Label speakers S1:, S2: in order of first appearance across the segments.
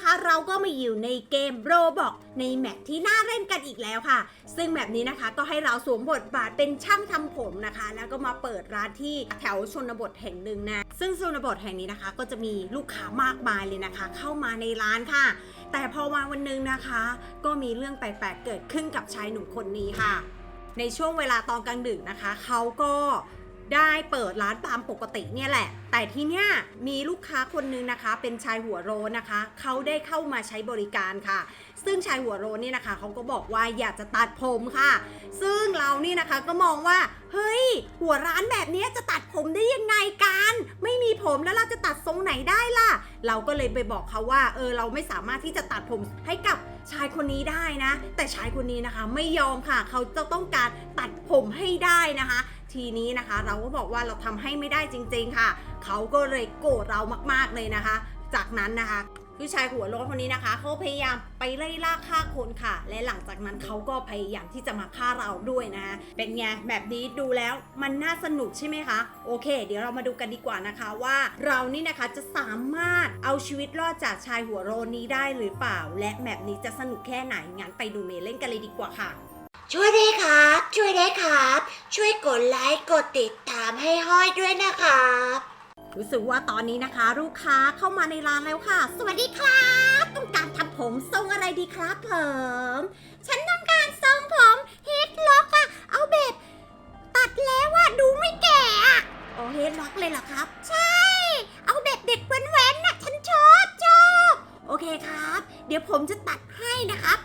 S1: นะคะ เราก็มาอยู่ในเกมโรบอกในแมปที่น่าเล่นกันอีกแล้วค่ะ ซึ่งแมปนี้นะคะก็ให้เราสวมบทบาทเป็นช่างทำผมนะคะ แล้วก็มาเปิดร้านที่แถวชนบทแห่งหนึ่งนะ ซึ่งชนบทแห่งนี้นะคะ ก็จะมีลูกค้ามากมายเลยนะคะ เข้ามาในร้านค่ะ แต่พอมาวันหนึงนะคะ ก็มีเรื่องแปลกๆเกิดขึ้นกับชายหนุ่มคนนี้ค่ะ ในช่วงเวลาตอนกลางดึกนะคะ เขาก็ ได้เปิดร้านตามปกติเนี่ยแหละ แต่ทีเนี้ยมีลูกค้าคนนึงนะคะ เป็นชายหัวโรนนะคะ เขาได้เข้ามาใช้บริการค่ะ ซึ่งชายหัวโรนเนี่ยนะคะเขาก็บอกว่าอยากจะตัดผมค่ะ ซึ่งเรานี่นะคะก็มองว่า เฮ้ย หัวร้านแบบนี้จะตัดผมได้ยังไงกัน ไม่มีผมแล้วเราจะตัดทรงไหนได้ล่ะ เราก็เลยไปบอกเขาว่า เออเราไม่สามารถที่จะตัดผมให้กับชายคนนี้ได้นะ แต่ชายคนนี้นะคะไม่ยอมค่ะ เขาจะต้องการตัดผมให้ได้นะคะ ทีนี้นะคะ เราก็บอกว่าเราทำให้ไม่ได้จริง ๆค่ะ เขาก็เลยโกรธเรามากๆเลยนะคะ จากนั้นนะคะผู้ชายหัวโล้นคนนี้นะคะเขาพยายามไปไล่ล่าฆ่าคนค่ะ และหลังจากนั้นเขาก็พยายามที่จะมาฆ่าเราด้วยนะเป็นไงแบบนี้ดูแล้วมันน่าสนุกใช่ไหมคะโอเค เดี๋ยวเรามาดูกันดีกว่านะคะว่าเรานี่นะคะจะสามารถเอาชีวิตรอดจากชายหัวโรนนี้ได้หรือเปล่า และแบบนี้จะสนุกแค่ไหนงั้นไปดูเมเล่นกันเลยดีกว่าค่ะ
S2: ช่วยได้วยครับ ช่วยได้วยครับ ช่วยกดไลค์กดติดตามให้ห้อยด้วยนะครับ
S1: รู้สึกว่าตอนนี้นะคะ ลูกค้าเข้ามาในร้านแล้วค่ะ สวัสดีครับ ต้องการทำผมทรงอะไรดีครับผมฉันต้องการทรงผมเฮดล็อกอะเอาแบบตัดแล้วอะดูไม่แก่อะโอ้เฮดล็อกเลยเหรอครับ ใช่ เอาแบบเด็กแว้นๆน่ะฉันชอบชอบโอเคครับ เดี๋ยวผมจะตัดให้นะครับ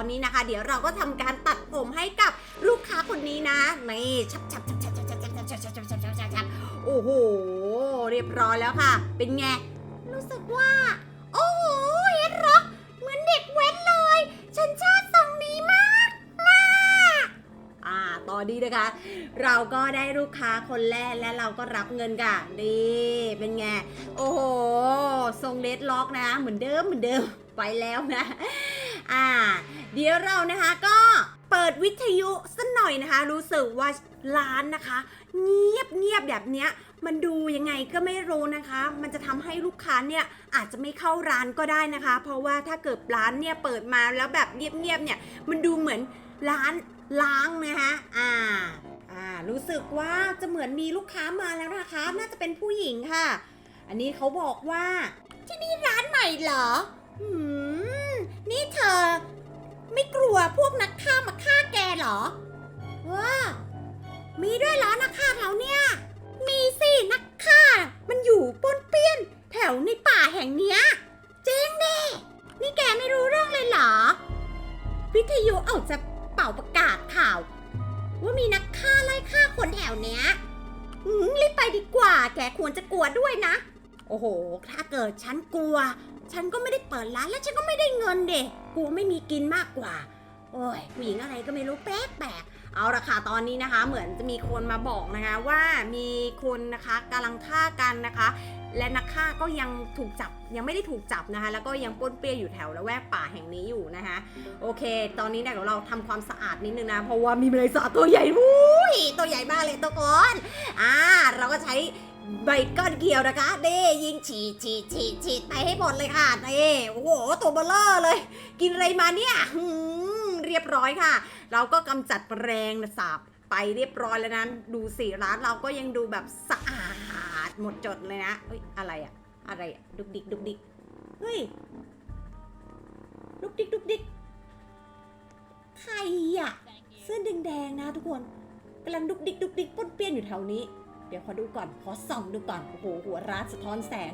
S1: อาละค่ะตอนนี้นะคะ เดี๋ยวเราก็ทำการตัดผมให้กับลูกค้าคนนี้นะนี่ชับชับชับชับชับชับชับชับชับชับชับชับชับชับชับโอ้โห เรียบร้อยแล้วค่ะ เป็นไง รู้สึกว่า โอ้โหเฮ็ดร็อกเหมือนเด็กแว้นเลย ฉันชอบทรงนี้มากมากอ่าตอนนี้นะคะ เราก็ได้ลูกค้าคนแรกและเราก็รับเงินค่ะนี่เป็นไง โอ้โห ทรงเลดล็อกนะ เหมือนเดิมเหมือนเดิมไปแล้วนะ อ่า เดี๋ยวเรานะคะก็เปิดวิทยุสักหน่อยนะคะ รู้สึกว่าร้านนะคะ เงียบเงียบแบบเนี้ย มันดูยังไงก็ไม่รู้นะคะ มันจะทำให้ลูกค้าเนี่ยอาจจะไม่เข้าร้านก็ได้นะคะ เพราะว่าถ้าเกิดร้านเนี่ยเปิดมาแล้วแบบเงียบๆเนี่ย มันดูเหมือนร้านล้างนะคะอ่าอ่า รู้สึกว่าจะเหมือนมีลูกค้ามาแล้วนะคะ น่าจะเป็นผู้หญิงค่ะ อันนี้เขาบอกว่าที่นี่ร้านใหม่เหรอหืม นี่เธอ ไม่กลัวพวกนักฆ่ามาฆ่าแกเหรอว้ามีด้วยเหรอนักฆ่าแถวเนี้ย มีสินักฆ่า มันอยู่ปนเปี้ยน แถวในป่าแห่งเนี้ยเจ๊งดินี่แกไม่รู้เรื่องเลยเหรอ วิทยุออกจะเป่าประกาศข่าว ว่ามีนักฆ่าไล่ฆ่าคนแถวเนี้ยรีบไปดีกว่า แกควรจะกลัวด้วยนะ โอ้โห ถ้าเกิดฉันกลัว ฉันก็ไม่ได้เปิดร้านแล้วฉันก็ไม่ได้เงินเด็กกลัวไม่มีกินมากกว่า โอ้ยผู้หญิงอะไรก็ไม่รู้แปลกแปลกเอาละค่ะตอนนี้นะคะ เหมือนจะมีคนมาบอกนะคะว่ามีคนนะคะกำลังฆ่ากันนะคะ และนักฆ่าก็ยังถูกจับยังไม่ได้ถูกจับนะคะ แล้วก็ยังป้นเปี้ยอยู่แถวละแวกป่าแห่งนี้อยู่นะคะโอเค ตอนนี้เนี่ยเดี๋ยวเราทำความสะอาดนิดนึงนะเพราะว่ามีแมลงสาบตัวใหญ่วุ้ยตัวใหญ่มากเลยทุกคนอ่าเราก็ใช้ ใบก้อนเกลียวนะคะเด้ยิงฉีดฉีดฉีดฉีดไปให้หมดเลยค่ะเด้โอ้โหตัวเบลเลอร์เลย กินอะไรมาเนี่ยหืมเรียบร้อยค่ะ เราก็กำจัดแมลงสาบไปเรียบร้อยแล้วนะดูสิร้านเราก็ยังดูแบบสะอาดหมดจดเลยนะเฮ้ยอะไรอะอะไรอะดุกดิกดุกดิกเฮ้ยดุกดิกดุกดิกใครอะเสื้อแดงๆนะทุกคนกำลังดุกดิกดุกดิกป้นเปี้ยนอยู่แถวนี้ เดี๋ยวขอดูก่อน ขอส่องดูก่อน โอ้โห หัวร้านสะท้อนแสง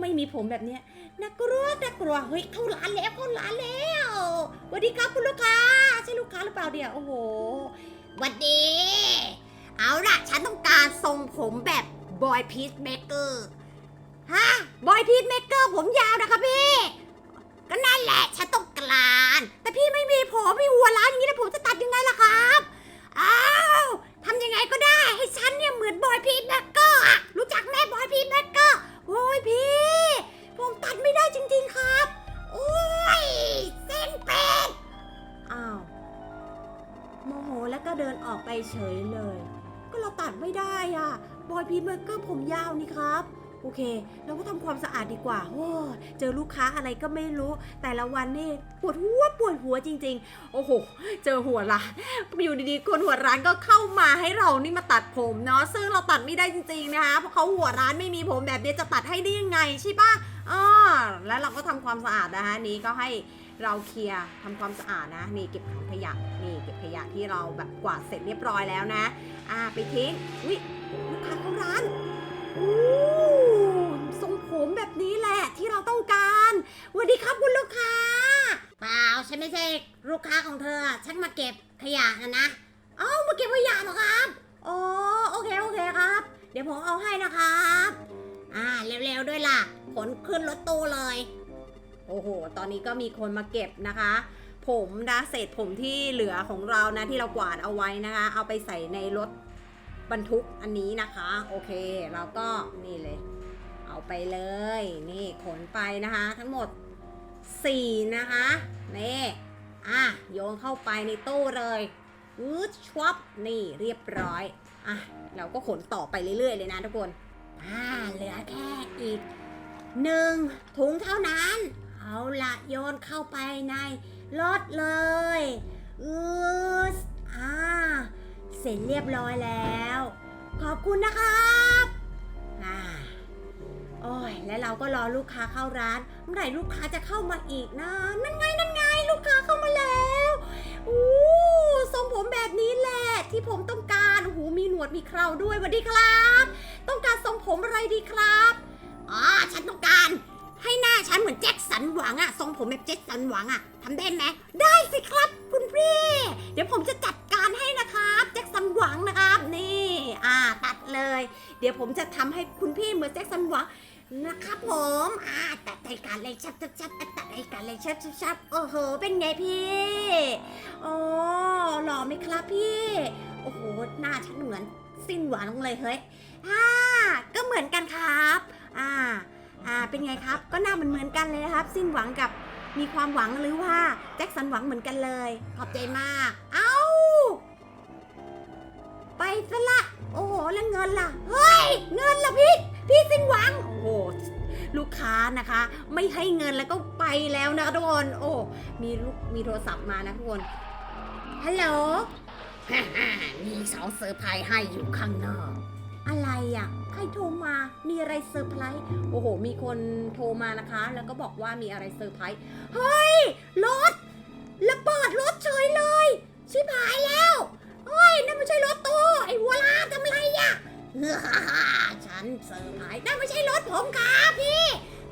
S1: ไม่มีผมแบบเนี้ยน่ากลัวน่ากลัว เฮ้ย เข้าร้านแล้ว เข้าร้านแล้วสวัสดีครับคุณลูกค้า ใช่ลูกค้าหรือเปล่าเดี๋ยว โอ้โหสวัสดี เอาล่ะ ฉันต้องการทรงผมแบบบอยพีซเมเกอร์ฮะบอยพีซเมเกอร์ผมยาวนะคะพี่ ก็นั่นแหละ ฉันต้องการแต่พี่ไม่มีผมพี่หัวร้านอย่างนี้แล้วผมจะตัดยังไงล่ะครับ อ้าวทำยังไงก็ได้ ให้ฉันเนี่ยเหมือนบอยพีทแบ็กเกอร์อะรู้จักแม่บอยพีทแบ็กเกอร์โอ้ยพี่ ผมตัดไม่ได้จริงๆครับ โอ้ย เส้นเป็ดอ้าว โมโหแล้วก็เดินออกไปเฉยเลย ก็เราตัดไม่ได้อะ บอยพีเบอร์เกอร์ผมยาวนี่ครับ โอเค เราก็ทำความสะอาดดีกว่าโอ้เจอลูกค้าอะไรก็ไม่รู้ แต่ละวันนี่ปวดหัวปวดหัวจริง ๆ โอ้โห เจอหัวร้านอยู่ดีๆ คนหัวร้านก็เข้ามาให้เรานี่มาตัดผมเนาะ ซึ่งเราตัดไม่ได้จริงๆนะคะ เพราะเขาหัวร้านไม่มีผมแบบนี้จะตัดให้ได้ยังไงใช่ปะอ่าแล้วเราก็ทำความสะอาดนะคะนี้ก็ให้เราเคลียร์ทำความสะอาดนะ นี่เก็บถังขยะนี่เก็บขยะที่เราแบบกวาดเสร็จเรียบร้อยแล้วนะ อ่าไปทิ้งวิลูกค้าเข้าร้านอู้ ผมแบบนี้แหละที่เราต้องการสวัสดีครับคุณลูกค้า
S2: เปล่าฉันไม่ใช่ลูกค้าของเธอ ฉันมาเก็บขยะนะนะ
S1: เอ้ามาเก็บขยะเหรอครับอ๋อโอเคโอเคครับ เดี๋ยวผมเอาให้นะครับ
S2: อ่าเร็วๆด้วยล่ะ ขนขึ้นรถตู้เลย
S1: โอ้โห ตอนนี้ก็มีคนมาเก็บนะคะ ผมนะเศษผมที่เหลือของเรานะที่เรากวาดเอาไว้นะคะ เอาไปใส่ในรถบรรทุกอันนี้นะคะ โอเคเราก็นี่เลย เอาไปเลย นี่ขนไปนะคะ ทั้งหมด 4 นะคะนี่อะโยนเข้าไปในตู้เลยอืดชวบนี่เรียบร้อยอะเราก็ขนต่อไปเรื่อยๆเลยนะทุกคน
S2: อ่าเหลือแค่อีกหนึ่งถุงเท่านั้น เอาละโยนเข้าไปในรถเลยอืออ่าเสร็จเรียบร้อยแล้ว ขอบคุณนะครับอ่า
S1: โอ้ยและเราก็รอลูกค้าเข้าร้าน เมื่อไหร่ลูกค้าจะเข้ามาอีกนะ นั่นไงนั่นไง ลูกค้าเข้ามาแล้วอู้ทรงผมแบบนี้แหละ ที่ผมต้องการโอ้โหมีหนวดมีเคราด้วยสวัสดีครับ ต้องการทรงผมอะไรดีครับ
S2: อ๋อฉันต้องการให้หน้าฉันเหมือนแจ็คสันหวังอะทรงผมแบบแจ็คสันหวังอะทำได้ไหม
S1: ได้สิครับคุณพี่ เดี๋ยวผมจะจัดการให้นะครับแจ็คสันหวังนะครับนี่ อ่าตัดเลย เดี๋ยวผมจะทำให้คุณพี่เหมือนแจ็คสันหวัง นะครับผม
S2: อ่าตัดรายการเลยชับชับชับตัดรายการเลยชับชับชับ
S1: โอ้โห เป็นไงพี่โอ้หล่อไหมครับพี่ โอ้โห หน้าฉันเหมือนสิ้นหวังเลยเฮ้ยอ่าก็เหมือนกันครับ อ่า อ่า เป็นไงครับ ก็หน้าเหมือนเหมือนกันเลยนะครับ สิ้นหวังกับมีความหวังหรือว่าแจ็คสันหวังเหมือนกันเลย ขอบใจมาก เอ้า ไปซะละ โอ้โห แล้วเงินล่ะ เฮ้ย เงินล่ะพี่ พี่สิ้นหวัง โอ้โหลูกค้านะคะ ไม่ให้เงินแล้วก็ไปแล้วนะทุกคนโอ้มีลูกมีโทรศัพท์มานะทุกคนฮัลโหล
S2: ฮ่าฮ่ามีสาวเซอร์ไพรส์ให้อยู่ข้างนอก
S1: อะไรอะใครโทรมามีอะไรเซอร์ไพรส์โอ้โห มีคนโทรมานะคะ แล้วก็บอกว่ามีอะไรเซอร์ไพรส์เฮ้ยรถระเบิดรถเฉยเลย ชิบหายแล้วเฮ้ยนั่นไม่ใช่รถตู้
S2: ฉันเซอร์ไพรส์
S1: นั่นไม่ใช่รถผมครับพี่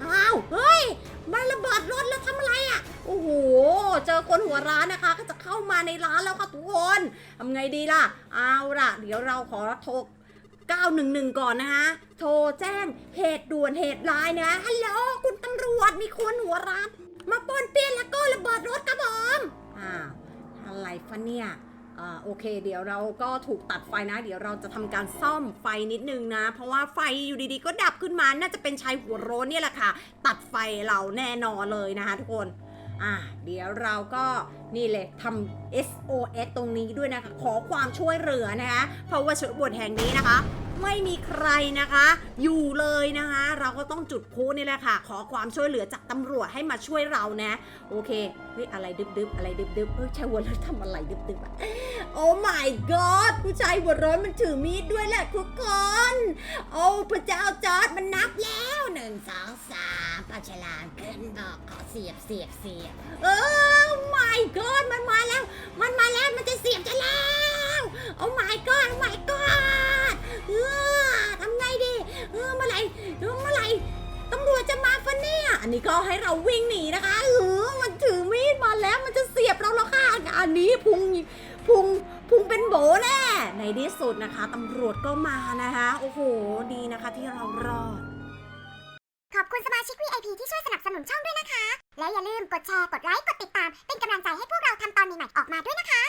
S1: อ้าวเฮ้ยมันระเบิดรถแล้วทำอะไรอะ โอ้โห เจอคนหัวร้านนะคะ ก็จะเข้ามาในร้านแล้วค่ะทุกคนทำไงดีล่ะ เอาล่ะ เดี๋ยวเราขอโทร911 ก่อนนะคะ โทรแจ้งเหตุด่วนเหตุร้ายนะฮัลโหลคุณตำรวจมีคนหัวร้าน มาปนเปี้ยนแล้วก็ระเบิดรถครับผมอ้าวอะไรฟะเนี่ย อ่าโอเค เดี๋ยวเราก็ถูกตัดไฟนะ เดี๋ยวเราจะทำการซ่อมไฟนิดนึงนะ เพราะว่าไฟอยู่ดีๆ ก็ดับขึ้นมา น่าจะเป็นชายหัวโรนเนี่ยแหละค่ะ ตัดไฟเราแน่นอนเลยนะคะทุกคน อ่าเดี๋ยวเราก็นี่เลยทำ SOS ตรงนี้ด้วยนะคะ ขอความช่วยเหลือนะคะ เพราะว่าชนบทแห่งนี้นะคะ ไม่มีใครนะคะ อยู่เลยนะคะ เราก็ต้องจุดพลุนี่แหละค่ะ ขอความช่วยเหลือจากตำรวจให้มาช่วยเรานะ โอเค เฮ้ยอะไรดึบๆ อะไรดึบๆ เฮ้ยชายหัวร้อนทำอะไรดึบๆอะ โอ้ my god ผู้ชายหัวร้อนมันถือมีดด้วยแหละทุกคน โอ้พระเจ้าจอร์ดมันนับแล้ว
S2: หนึ่งสองสามปลาฉลามขึ้นบอกขอเสียบเสียบเสียบ
S1: เออ my god มันมาแล้ว มันมาแล้วมันจะเสียบจะแล้วโอ้ my god โอ้ my god เออทำไงดีเออเมื่อไหร่เออเมื่อไหร่ตำรวจจะมาฟะเนี่ย อันนี้ก็ให้เราวิ่งหนีนะคะเออมันถือมีดมาแล้วมันจะเสียบเราแล้วค่ะอันนี้พุงพุง พุงเป็นโบแน่ในที่สุดนะคะตำรวจก็มานะคะ โอ้โห ดีนะคะที่เรารอด
S3: ขอบคุณสมาชิก VIP ที่ช่วยสนับสนุนช่องด้วยนะคะ และอย่าลืมกดแชร์ กดไลค์ กดติดตาม เป็นกำลังใจให้พวกเราทำตอนใหม่ๆออกมาด้วยนะคะ